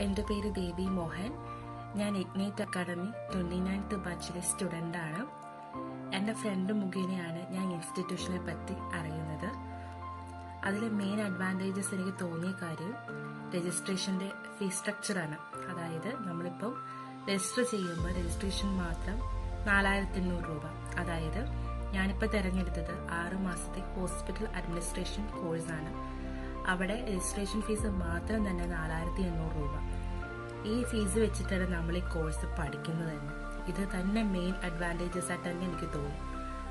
എന്റെ പേര് ദേവി മോഹൻ. ഞാൻ ഇഗ്നേറ്റ് അക്കാഡമി ട്വന്റി നയൻത്ത് ബാച്ചിലെ സ്റ്റുഡന്റാണ് എന്റെ ഫ്രണ്ട് മുഖേനയാണ് ഞാൻ ഇൻസ്റ്റിറ്റ്യൂഷനെ പറ്റി അറിയുന്നത്. അതിലെ മെയിൻ അഡ്വാന്റേജസ് എനിക്ക് തോന്നിയ കാര്യം രജിസ്ട്രേഷന്റെ ഫീസ് സ്ട്രക്ചറാണ് അതായത് നമ്മളിപ്പം രജിസ്റ്റർ ചെയ്യുമ്പോൾ രജിസ്ട്രേഷൻ മാത്രം നാലായിരത്തി എണ്ണൂറ് രൂപ. അതായത് ഞാനിപ്പോൾ തിരഞ്ഞെടുത്തത് ആറ് മാസത്തെ ഹോസ്പിറ്റൽ അഡ്മിനിസ്ട്രേഷൻ കോഴ്സാണ് അവിടെ രജിസ്ട്രേഷൻ ഫീസ് മാത്രം തന്നെ നാലായിരത്തി എണ്ണൂറ് രൂപ. ഈ ഫീസ് വെച്ചിട്ടാണ് നമ്മൾ ഈ കോഴ്സ് പഠിക്കുന്നത് തന്നെ. ഇത് തന്നെ മെയിൻ അഡ്വാന്റേജസ് ആയിട്ട് തന്നെ എനിക്ക് തോന്നി.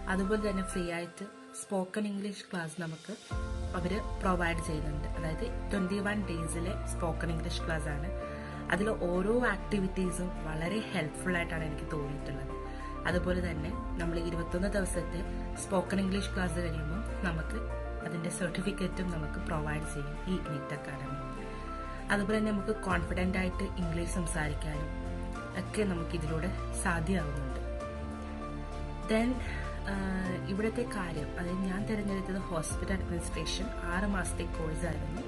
അതുപോലെ തന്നെ ഫ്രീ ആയിട്ട് സ്പോക്കൺ ഇംഗ്ലീഷ് ക്ലാസ് നമുക്ക് അവർ പ്രൊവൈഡ് ചെയ്യുന്നുണ്ട്. അതായത് ട്വന്റി വൺ ഡേയ്സിലെ സ്പോക്കൺ ഇംഗ്ലീഷ് ക്ലാസ് ആണ്. അതിൽ ഓരോ ആക്ടിവിറ്റീസും വളരെ ഹെൽപ്ഫുൾ ആയിട്ടാണ് എനിക്ക് തോന്നിയിട്ടുള്ളത്. അതുപോലെ തന്നെ നമ്മൾ ഇരുപത്തൊന്ന് ദിവസത്തെ സ്പോക്കൺ ഇംഗ്ലീഷ് ക്ലാസ് കഴിയുമ്പോൾ നമുക്ക് അതിന്റെ സർട്ടിഫിക്കറ്റും നമുക്ക് പ്രൊവൈഡ് ചെയ്യും ഈ നീറ്റ് അക്കാഡമി അതുപോലെ തന്നെ നമുക്ക് കോൺഫിഡന്റ് ആയിട്ട് ഇംഗ്ലീഷ് സംസാരിക്കാനും ഒക്കെ നമുക്ക് ഇതിലൂടെ സാധ്യമാകുന്നുണ്ട് ദെൻ ഇവിടുത്തെ കാര്യം അതായത് ഞാൻ തിരഞ്ഞെടുത്തത് ഹോസ്പിറ്റൽ അഡ്മിനിസ്ട്രേഷൻ ആറ് മാസത്തെ കോഴ്സായിരുന്നു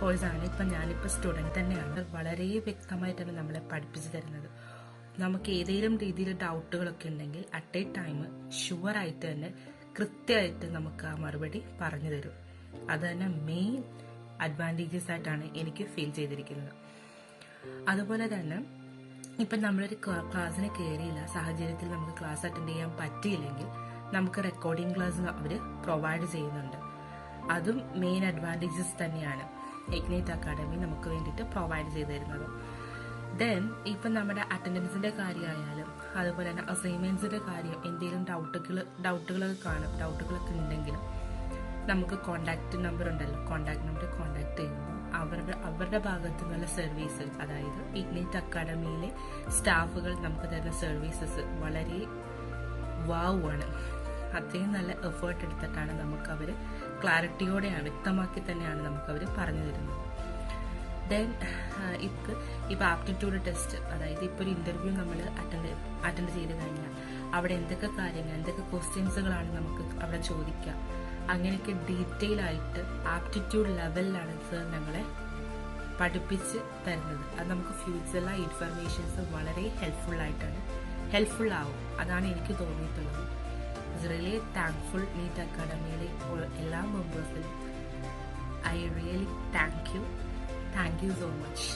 കോഴ്സാണ് ഇപ്പം ഞാനിപ്പോൾ സ്റ്റുഡന്റ് തന്നെയാണ്. വളരെ വ്യക്തമായിട്ടാണ് നമ്മളെ പഠിപ്പിച്ചു തരുന്നത്. നമുക്ക് ഏതെങ്കിലും രീതിയിൽ ഡൗട്ടുകളൊക്കെ ഉണ്ടെങ്കിൽ അറ്റ് എ ടൈം ഷുവറായിട്ട് തന്നെ കൃത്യമായിട്ട് നമുക്ക് ആ മറുപടി പറഞ്ഞു തരും. അത് തന്നെ മെയിൻ അഡ്വാന്റേജസ് ആയിട്ടാണ് എനിക്ക് ഫീൽ ചെയ്തിരിക്കുന്നത്. അതുപോലെ തന്നെ ഇപ്പം നമ്മളൊരു ക്ലാസ്സിന് കയറിയില്ല സാഹചര്യത്തിൽ നമുക്ക് ക്ലാസ് അറ്റൻഡ് ചെയ്യാൻ പറ്റിയില്ലെങ്കിൽ നമുക്ക് റെക്കോർഡിംഗ് ക്ലാസ് അവർ പ്രൊവൈഡ് ചെയ്യുന്നുണ്ട്. അതും മെയിൻ അഡ്വാന്റേജസ് തന്നെയാണ്. എഗ്നേറ്റ് അക്കാഡമി നമുക്ക് വേണ്ടിയിട്ട് പ്രൊവൈഡ് ചെയ്തു തരുന്നത്. ദെൻ ഇപ്പം നമ്മുടെ അറ്റൻഡൻസിന്റെ കാര്യമായാലും അതുപോലെ തന്നെ അസൈൻമെന്റ്സിന്റെ കാര്യം എന്തെങ്കിലും ഡൗട്ടുകൾ ഡൗട്ടുകളൊക്കെ കാണും ഡൗട്ടുകളൊക്കെ ഉണ്ടെങ്കിൽ നമുക്ക് കോണ്ടാക്ട് നമ്പർ ഉണ്ടല്ലോ കോണ്ടാക്ട് നമ്പർ കോണ്ടാക്ട് ചെയ്യുമ്പോൾ അവരുടെ അവരുടെ ഭാഗത്തു നിന്നുള്ള സർവീസ് അതായത് ഇഗ്നൈറ്റ് അക്കാഡമിയിലെ സ്റ്റാഫുകൾ നമുക്ക് തരുന്ന സർവീസസ് വളരെ വാവാണ് അത്രയും നല്ല എഫേർട്ട് എടുത്തിട്ടാണ് നമുക്ക് അവർ ക്ലാരിറ്റിയോടെയാണ് വ്യക്തമാക്കി തന്നെയാണ് നമുക്ക് അവർ പറഞ്ഞു തരുന്നത്. ദെൻ ഇപ്പം ഇപ്പം ആപ്റ്റിറ്റ്യൂഡ് ടെസ്റ്റ് അതായത് ഇപ്പോൾ ഒരു ഇന്റർവ്യൂ നമ്മൾ അറ്റൻഡ് അറ്റൻഡ് ചെയ്ത് കഴിഞ്ഞാൽ അവിടെ എന്തൊക്കെ കാര്യങ്ങൾ എന്തൊക്കെ ക്വസ്റ്റ്യൻസുകളാണ് നമുക്ക് അവിടെ ചോദിക്കുക അങ്ങനെയൊക്കെ ഡീറ്റെയിൽ ആയിട്ട് ആപ്റ്റിറ്റ്യൂഡ് ലെവലിലാണ് സർ ഞങ്ങളെ പഠിപ്പിച്ച് തരുന്നത്. അത് നമുക്ക് ഫ്യൂച്ചറിലെ ഇൻഫർമേഷൻസ് വളരെ ഹെൽപ്ഫുൾ ആയിട്ടാണ് ഹെൽപ്ഫുൾ ആവും. അതാണ് എനിക്ക് തോന്നിയിട്ടുള്ളത്. ഇറ്റ്സ് റിയലി താങ്ക്ഫുൾ നീറ്റ് അക്കാഡമിയിലെ എല്ലാ മെമ്പേഴ്സിനും I really thank you thank you so much